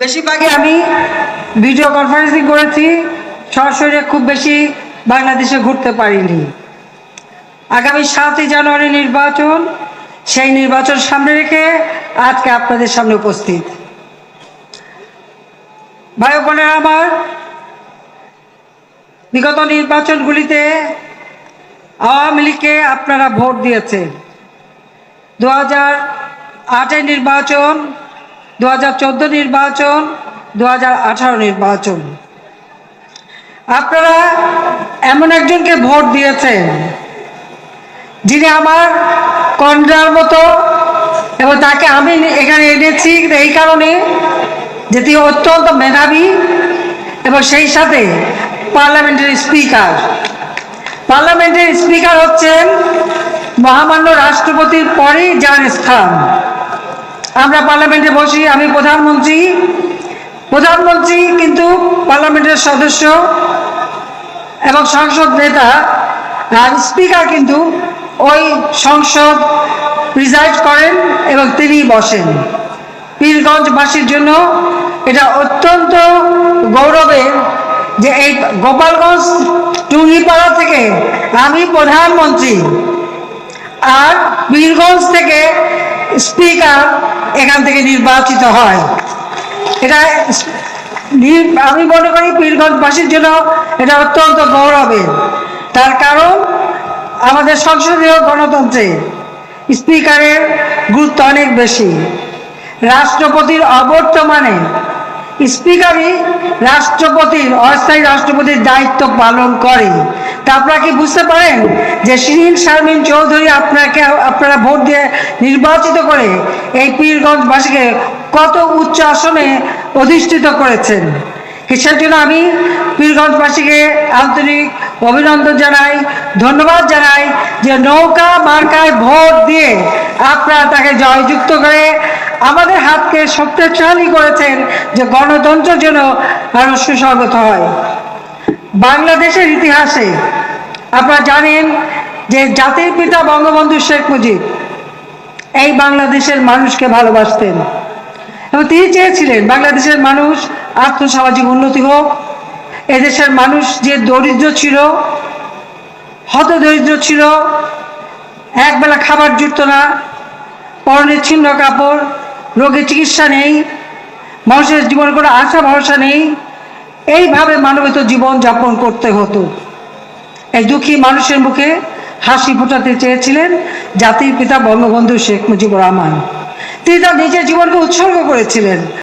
বেশিরভাগই আমি video conferencing করেছি। সরাসরি খুব বেশি বাংলাদেশে ঘুরতে পারিনি। আগামী সাতই জানুয়ারি নির্বাচন, সেই নির্বাচন সামনে রেখে আজকে আপনাদের সামনে উপস্থিত। ভাই বোনেরা আমার, বিগত নির্বাচনগুলিতে আওয়ামী লীগকে আপনারা ভোট দিয়েছেন। দু হাজার নির্বাচন দু হাজার চোদ্দ নির্বাচন, দু হাজার আঠারো নির্বাচন। আপনারা এমন একজনকে ভোট দিয়েছেন, যিনি আমার কন্যার মতো, এবং তাকে আমি এখানে এনেছি এই কারণে যে তিনি অত্যন্ত মেধাবী এবং সেই সাথে পার্লামেন্টের স্পিকার। পার্লামেন্টের স্পিকার হচ্ছেন মহামান্য রাষ্ট্রপতির পরেই যার স্থান। আমরা পার্লামেন্টে বসি, আমি প্রধানমন্ত্রী। প্রধানমন্ত্রী কিন্তু পার্লামেন্টের সদস্য এবং সংসদ নেতা আর স্পিকার কিন্তু ওই সংসদ প্রিজাইড করেন এবং তিনি বসেন। পীরগঞ্জবাসীর জন্য এটা অত্যন্ত গৌরবের যে এই গোপালগঞ্জ টুঙ্গিপাড়া থেকে আমি প্রধানমন্ত্রী আর বীরগঞ্জ থেকে স্পিকার এখান থেকে নির্বাচিত হয়। এটা আমি মনে করি পীরগঞ্জবাসীর জন্য এটা অত্যন্ত গৌরবের। তার কারণ, আমাদের সংসদীয় গণতন্ত্রে স্পিকারের গুরুত্ব অনেক বেশি। রাষ্ট্রপতির অবর্তমানে স্পিকারই রাষ্ট্রপতির অস্থায়ী রাষ্ট্রপতির দায়িত্ব পালন করে। তা আপনারা কি বুঝতে পারেন যে শিরিন শারমিন চৌধুরী আপনাকে, আপনারা ভোট দিয়ে নির্বাচিত করে এই পীরগঞ্জবাসীকে কত উচ্চ আসনে অধিষ্ঠিত করেছেন? সেই জন্য আমি পীরগঞ্জবাসীকে আন্তরিক অভিনন্দন জানাই, ধন্যবাদ জানাই যে নৌকা মার্কায় ভোট দিয়ে আপনারা তাকে জয়যুক্ত করে আমাদের হাতকে শক্তিশালী করেছেন যে গণতন্ত্র যেন আরও সুস্বাগত হয়। বাংলাদেশের ইতিহাসে আপনারা জানেন যে জাতির পিতা বঙ্গবন্ধু শেখ মুজিব এই বাংলাদেশের মানুষকে ভালোবাসতেন। এবং তিনি চেয়েছিলেন বাংলাদেশের মানুষ আর্থসামাজিক উন্নতি হোক। এদেশের মানুষ যে দরিদ্র ছিল হত দরিদ্র ছিল, একবেলা খাবার জুটত না, পরনে ছিন্ন কাপড় রোগের চিকিৎসা নেই, মানুষের জীবনে কোনো আশা ভরসা নেই, এইভাবে মানবিত জীবন যাপন করতে হতো। এই দুঃখী মানুষের মুখে হাসি ফোটাতে চেয়েছিলেন জাতির পিতা বঙ্গবন্ধু শেখ মুজিবুর রহমান। তিনি তার নিজের জীবনকে উৎসর্গ করেছিলেন।